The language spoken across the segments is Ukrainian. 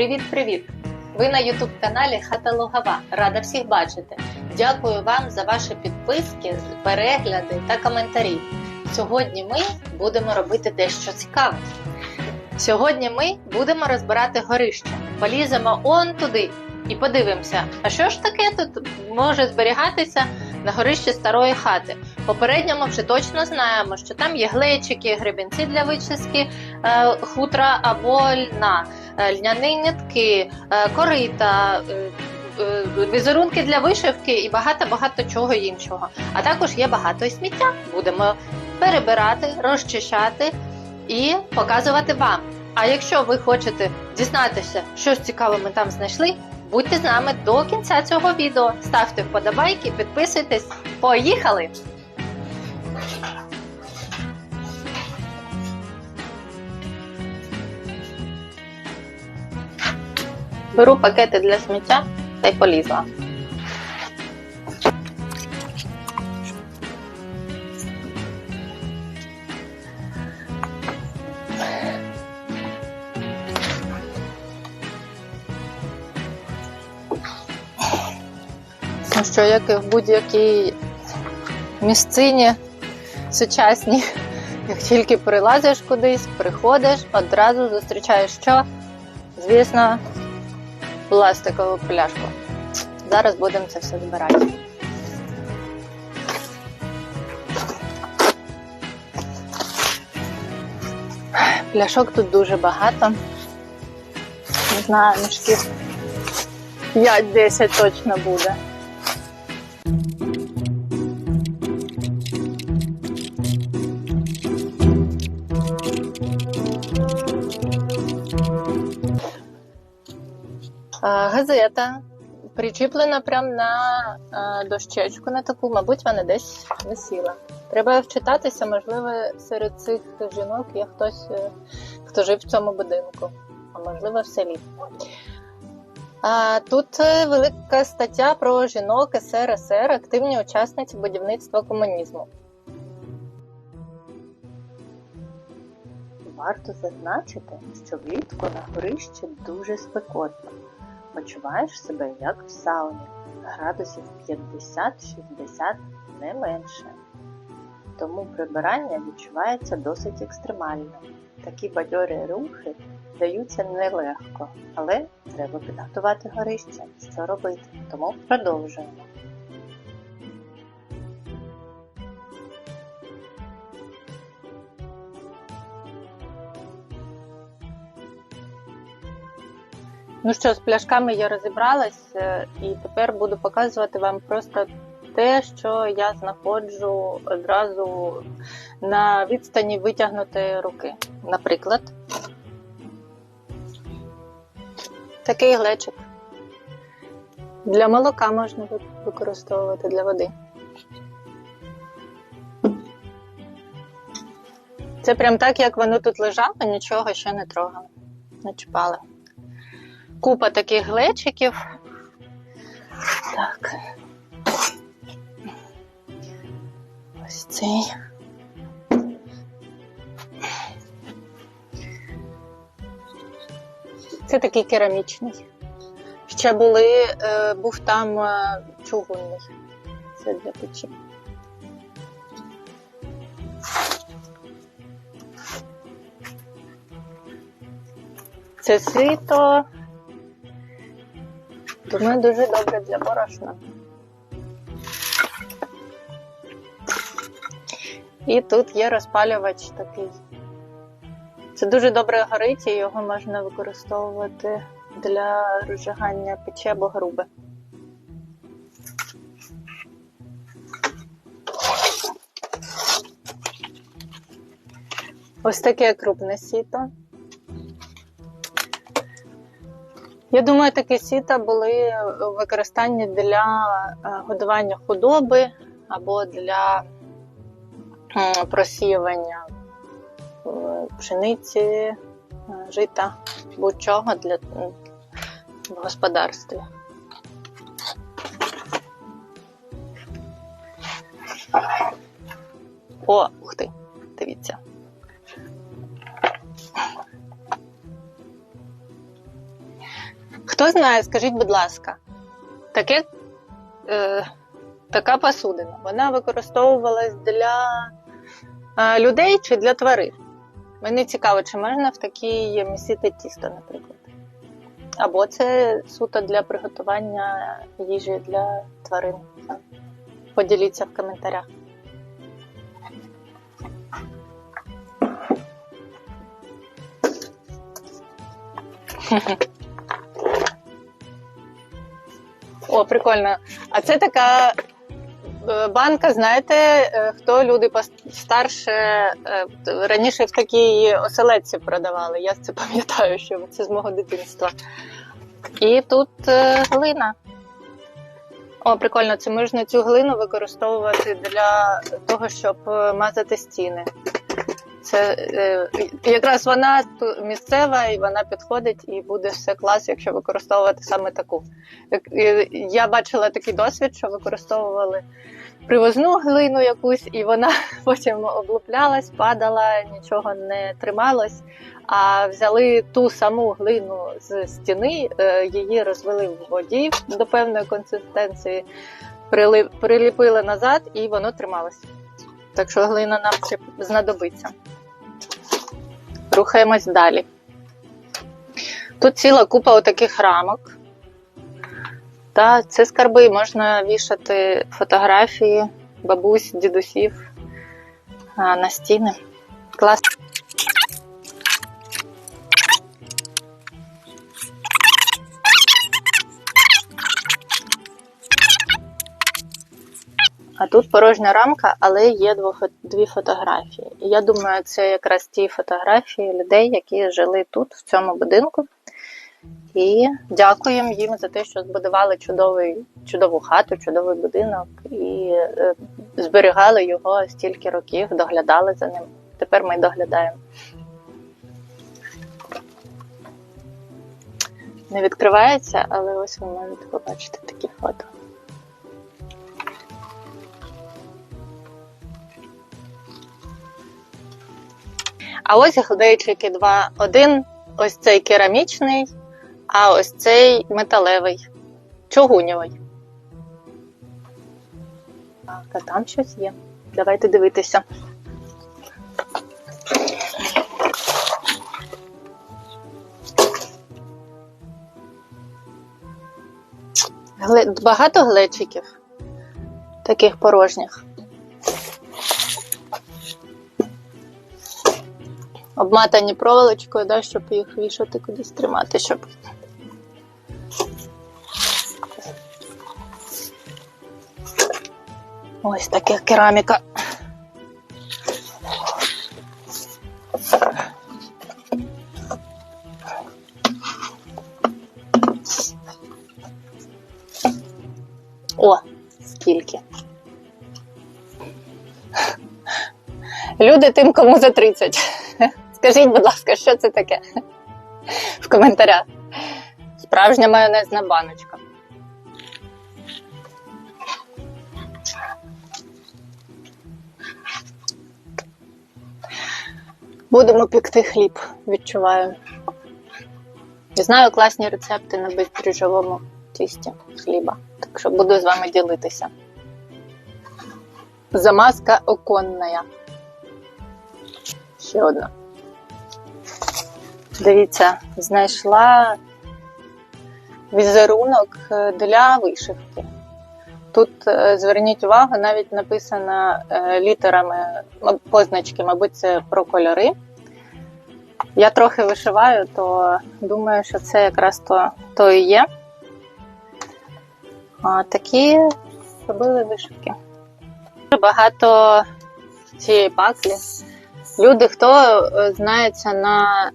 Привіт-привіт! Ви на YouTube каналі Хата Лугова. Рада всіх бачити. Дякую вам за ваші підписки, перегляди та коментарі. Сьогодні ми будемо робити дещо цікаве. Сьогодні ми будемо розбирати горище. Поліземо он туди і подивимося, а що ж таке тут може зберігатися на горищі старої хати. Попередньо ми вже точно знаємо, що там є глечики, гребінці для вичистки е, хутра або льна, льняні нитки, е, корита. е, е, Візерунки для вишивки і багато-багато чого іншого. А також є багато сміття. Будемо перебирати, розчищати і показувати вам. А якщо ви хочете дізнатися, що ж цікаве ми там знайшли, будьте з нами до кінця цього відео. Ставте вподобайки, підписуйтесь. Поїхали! Беру пакети для сміття та й полізла. Ну що, як і в будь-якій місцині сучасній, як тільки прилазиш кудись, приходиш, одразу зустрічаєш що? Звісно, пластикову пляшку. Зараз будемо це все збирати. Пляшок тут дуже багато. Не знаю, мішків 5-10 точно буде. Газета причіплена прямо на дощечку на таку, мабуть, вона десь висіла. Треба вчитатися, можливо, серед цих жінок є хтось, е, хто жив в цьому будинку, а можливо, в селі. Тут е, велика стаття про жінок СРСР, активні учасниці будівництва комунізму. Варто зазначити, що влітку на горищі дуже спекотно. Почуваєш себе як в сауні, градусів 50-60 не менше. Тому прибирання відчувається досить екстремально. Такі бадьорі рухи даються нелегко, але треба підготувати горище. Що робити? Тому продовжуємо. Ну що, з пляшками я розібралась, е, і тепер буду показувати вам просто те, що я знаходжу одразу на відстані витягнутої руки. Наприклад, такий глечик. Для молока можна використовувати для води. Це прям так, як воно тут лежало, нічого ще не трогали, не чіпали купа таких глечиків. Так. Ось цей. Це такий керамічний. Ще були, е, був там е, чугунний. Це для печі. Це сито. Думаю, дуже добре для борошна. І тут є розпалювач такий. Це дуже добре горить, і його можна використовувати для розжигання печі або груби. Ось таке крупне сіто. Я думаю, такі сіта були у використанні для е, годування худоби або для просіювання е, пшениці, е, жита, будь-чого для в господарстві. О, ух ти, дивіться. Хто знає, скажіть, будь ласка, таке, е, така посудина, вона використовувалась для е, людей чи для тварин? Мені цікаво, чи можна в такій місити тісто, наприклад. Або це суто для приготування їжі для тварин. Поділіться в коментарях. О, прикольно. А це така е, банка, знаєте, е, хто люди пос- старше е, раніше в такій оселедці продавали. Я це пам'ятаю, що це з мого дитинства. І тут глина. О, прикольно, це можна цю глину використовувати для того, щоб мазати стіни. Це е, якраз вона місцева і вона підходить, і буде все клас, якщо використовувати саме таку. Я бачила такий досвід, що використовували привозну глину якусь, і вона потім облуплялась, падала, нічого не трималось. А взяли ту саму глину з стіни, е, її розвели в воді до певної консистенції, приліпили назад, і воно трималось. Так що глина нам ще знадобиться. Рухаємось далі. Тут ціла купа отаких рамок. Та це скарби, можна вішати фотографії бабусь, дідусів на стіни. Клас. А тут порожня рамка, але є дві фотографії. І я думаю, це якраз ті фотографії людей, які жили тут, в цьому будинку. І дякуємо їм за те, що збудували чудовий, чудову хату, чудовий будинок і е, зберігали його стільки років, доглядали за ним. Тепер ми доглядаємо. Не відкривається, але ось ви можете побачити такі фото. А ось глечики два. Один ось цей керамічний, а ось цей металевий, чугунєвий. Так, а там щось є. Давайте дивитися. Багато глечиків, таких порожніх. Обматані проволочкою, да, щоб їх вішати кудись тримати, щоб. Ось таке кераміка. О, скільки. Люди тим, кому за 30. Скажіть, будь ласка, що це таке? В коментарях. Справжня майонезна баночка. Будемо пекти хліб, відчуваю. Знаю класні рецепти на бездріжджовому тісті хліба. Так що буду з вами ділитися. Замазка оконная. Ще одна. Дивіться, знайшла візерунок е, для вишивки. Тут е, зверніть увагу, навіть написано е, літерами позначки, мабуть, це про кольори. Я трохи вишиваю, то думаю, що це якраз то, то і є. А, такі робили вишивки. Багато цієї паклі. Люди, хто знається на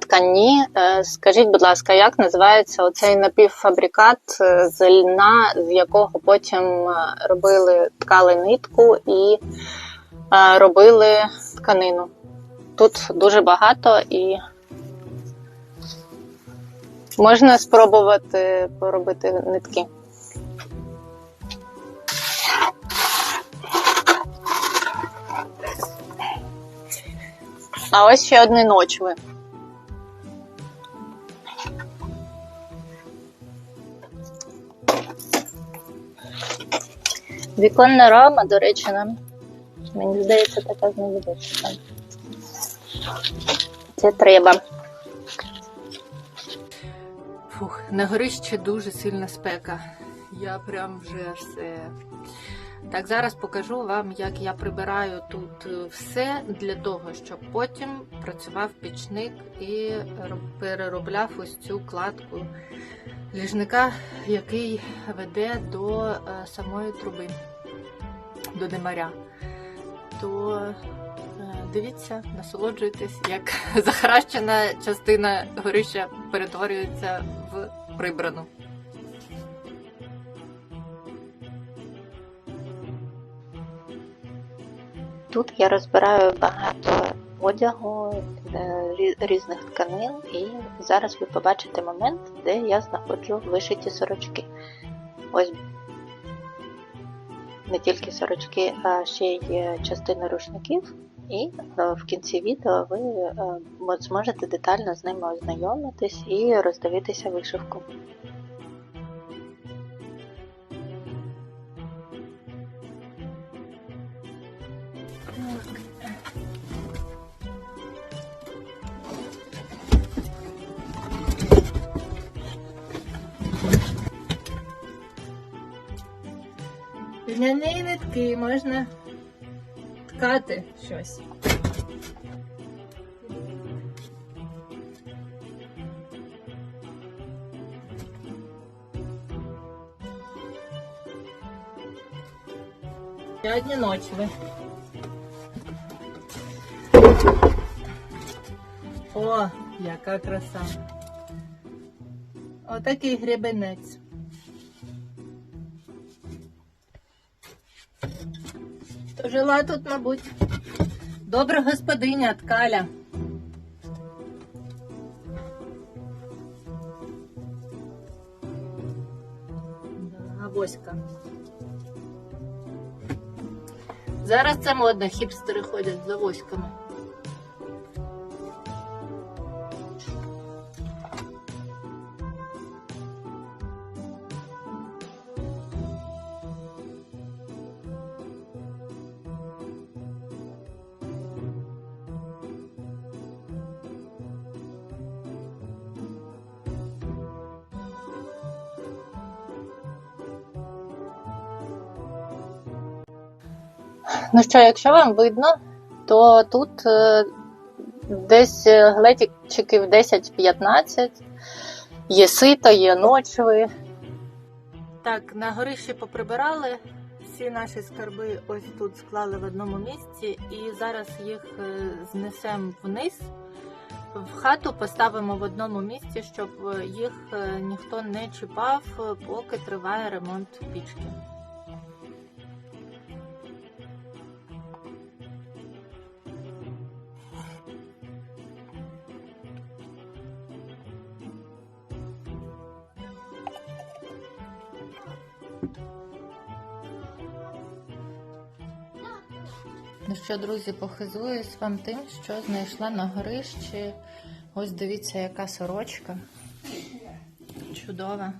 ткані, е, скажіть, будь ласка, як називається оцей напівфабрикат е, з льна, з якого потім е, робили, ткали нитку і робили тканину. Тут дуже багато і можна спробувати поробити нитки. А ось ще одні ночви. Віконна рама, до речі, нам, мені здається, така знадобиться. Це треба. Фух, на горищі дуже сильна спека. Я прям вже все. Так, зараз покажу вам, як я прибираю тут е, все для того, щоб потім працював пічник і переробляв ось цю кладку ліжника, який веде до е, самої труби, до димаря. То е, дивіться, насолоджуйтесь, як захаращена частина горища перетворюється в прибрану. Тут я розбираю багато одягу е, різних тканин, і зараз ви побачите момент, де я знаходжу вишиті сорочки. Ось не тільки сорочки, а ще й частина рушників. І е, в кінці відео ви е, зможете детально з ними ознайомитись і роздивитися вишивку. Ляні нитки можна ткати щось. Сьогодні ночі ви. О, яка краса. Отакий гребенець. Жила тут, мабуть. Добра господиня ткаля. Да, Авоська. Зараз це модно, хіпстери ходять з авоськами. Ну що, якщо вам видно, то тут е, десь е, глечиків 10-15, є сито, є ночви. Так, на горищі поприбирали. Всі наші скарби ось тут склали в одному місці, і зараз їх е, знесемо вниз. В хату поставимо в одному місці, щоб їх ніхто не чіпав, поки триває ремонт пічки. Що, друзі, похизуюсь вам тим, що знайшла на горищі. Ось дивіться, яка сорочка. Чудова.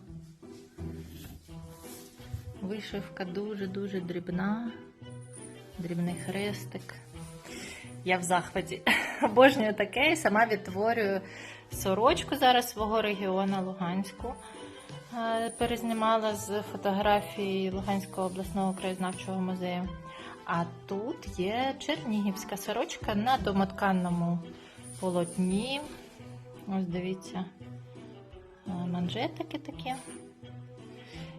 Вишивка дуже-дуже дрібна. Дрібний хрестик. Я в захваті. Обожнюю таке і сама відтворюю сорочку зараз свого регіону Луганську. Е, Перезнімала з фотографії Луганського обласного краєзнавчого музею. А тут є чернігівська сорочка на домотканному полотні. Ось дивіться, е, манжетики такі.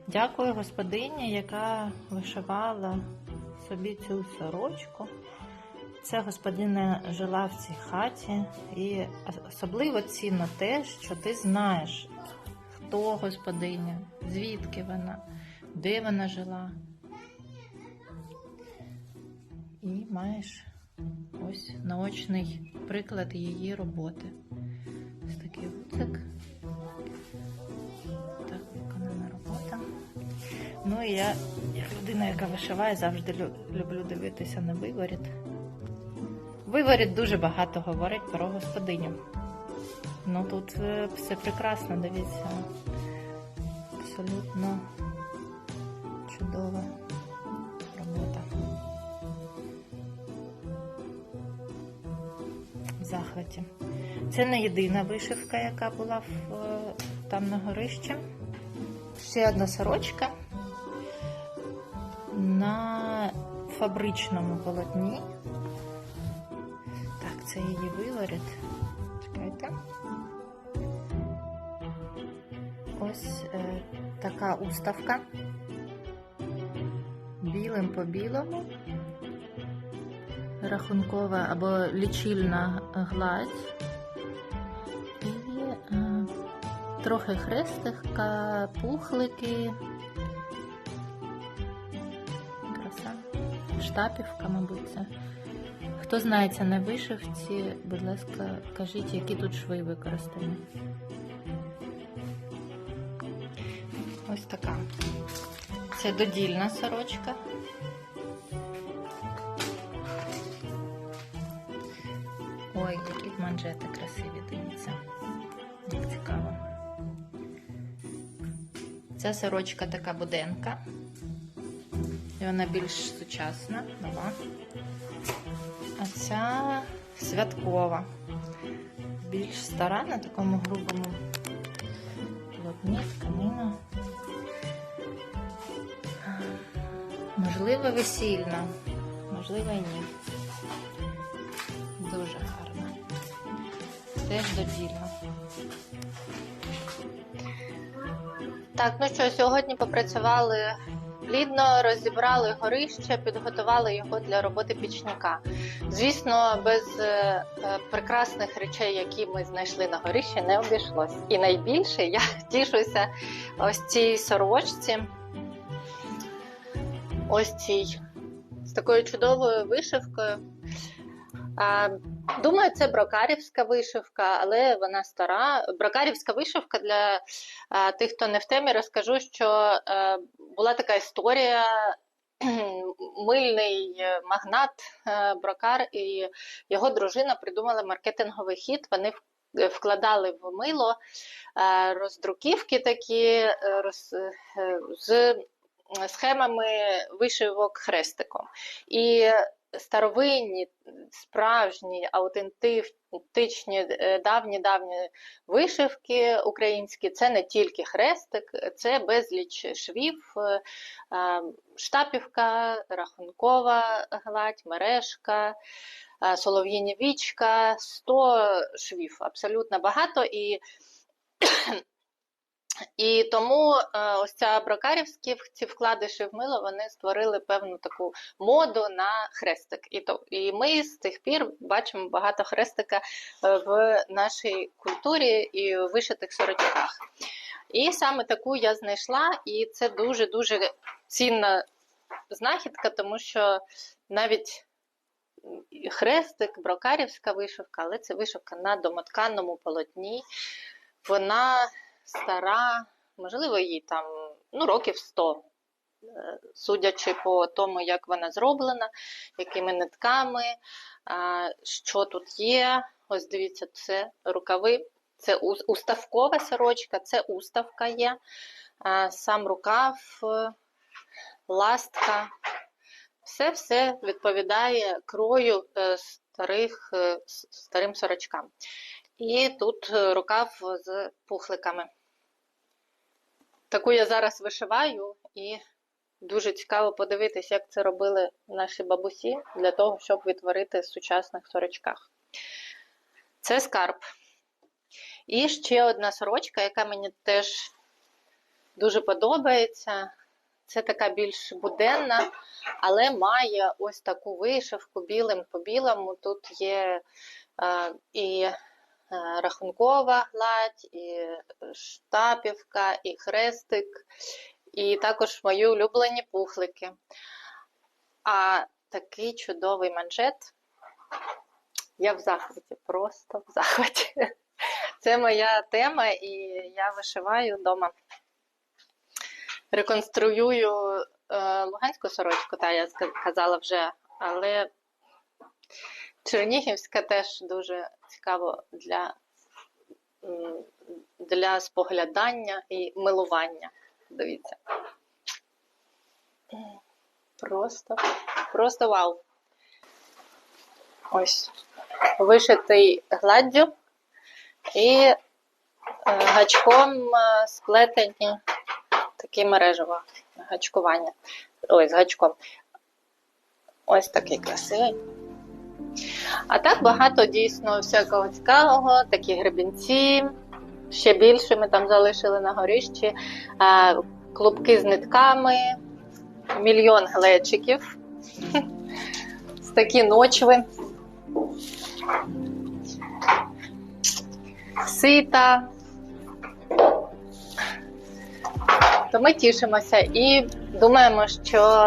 Дякую господині, яка вишивала собі цю сорочку. Ця господиня жила в цій хаті, і особливо цінно те, що ти знаєш, хто господиня, звідки вона, де вона жила. І маєш ось наочний приклад її роботи. Ось такий гуцик. Так, виконана робота. Ну і я, як людина, яка вишиває, завжди лю- люблю дивитися на виворіт. Виворіт дуже багато говорить про господиню. Ну тут е, все прекрасно, дивіться. Абсолютно чудово. Захваті. Це не єдина вишивка, яка була в, е, там на горищі. Ще одна сорочка на фабричному полотні. Так, це її виворіт. Чекайте. Ось е, така уставка. Білим по білому. Рахункова або лічильна гладь. І е, трохи хрестика, пухлики. Краса. Штапівка, мабуть, це. Хто знається на вишивці, будь ласка, кажіть, які тут шви використані. Ось така. Це додільна сорочка. Ой, які манжети красиві, дивіться. Як цікаво. Ця сорочка така буденка. І вона більш сучасна, нова. А ця святкова. Більш стара на такому грубому полотні, тканина. Можливо, весільна, можливо, і ні. Теж додільна. Так, ну що, сьогодні попрацювали плідно, розібрали горище, підготували його для роботи пічника. Звісно, без е, е, прекрасних речей, які ми знайшли на горищі, не обійшлось. І найбільше я тішуся ось цій сорочці, ось цій з такою чудовою вишивкою. А, Думаю, це брокарівська вишивка, але вона стара. Брокарівська вишивка для а, тих, хто не в темі, розкажу, що е, була така історія. Мильний магнат е, Брокар і його дружина придумали маркетинговий хід. Вони вкладали в мило е, роздруківки такі е, роз, е, з схемами вишивок хрестиком. І старовинні, справжні, аутентичні, е, давні-давні вишивки українські це не тільки хрестик, це безліч швів, е, е, штапівка, рахункова гладь, мережка, солов'їні вічка, 100 швів, абсолютно багато. І і тому е, ось ця брокарівські ці вкладиші в мило вони створили певну таку моду на хрестик. І то і ми з тих пір бачимо багато хрестика е, в нашій культурі і в вишитих сорочках. І саме таку я знайшла, і це дуже дуже цінна знахідка, тому що навіть хрестик, брокарівська вишивка, але це вишивка на домотканому полотні. Вона стара, можливо, їй там ну, років 100, е, судячи по тому, як вона зроблена, якими нитками, що тут є. Ось дивіться, це рукави, це уставкова сорочка, це уставка є, сам рукав, е, ластка. Все-все відповідає крою е, старих, е, старим сорочкам. І тут е, рукав з пухликами. Таку я зараз вишиваю, і дуже цікаво подивитись, як це робили наші бабусі для того, щоб відтворити з сучасних сорочках. Це скарб. І ще одна сорочка, яка мені теж дуже подобається. Це така більш буденна, але має ось таку вишивку білим по білому. Тут є е, і рахункова гладь, і штапівка, і хрестик, і також мої улюблені пухлики. А такий чудовий манжет. Я в захваті, просто в захваті. Це моя тема, і я вишиваю вдома. Реконструюю е, луганську сорочку, та я казала вже, але Чернігівська теж дуже цікаво для, для споглядання і милування. Дивіться. Просто, просто вау. Ось. вишитий гладдю і е, гачком е, сплетені такі мережево гачкування. З гачком. Ось такий красивий. А так багато дійсно всякого цікавого, такі гребінці. Ще більше ми там залишили на горищі. Клубки з нитками, мільйон глечиків. Такі ночви. Сита. То ми тішимося і думаємо, що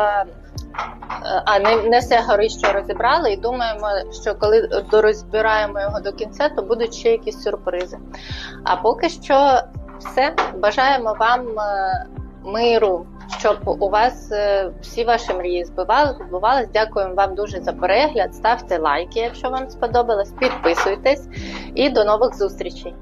а не, не все горище розібрали, і думаємо, що коли дорозбираємо його до кінця, то будуть ще якісь сюрпризи. А поки що все. Бажаємо вам е, миру, щоб у вас е, всі ваші мрії збувались. Дякуємо вам дуже за перегляд. Ставте лайки, якщо вам сподобалось, підписуйтесь і до нових зустрічей.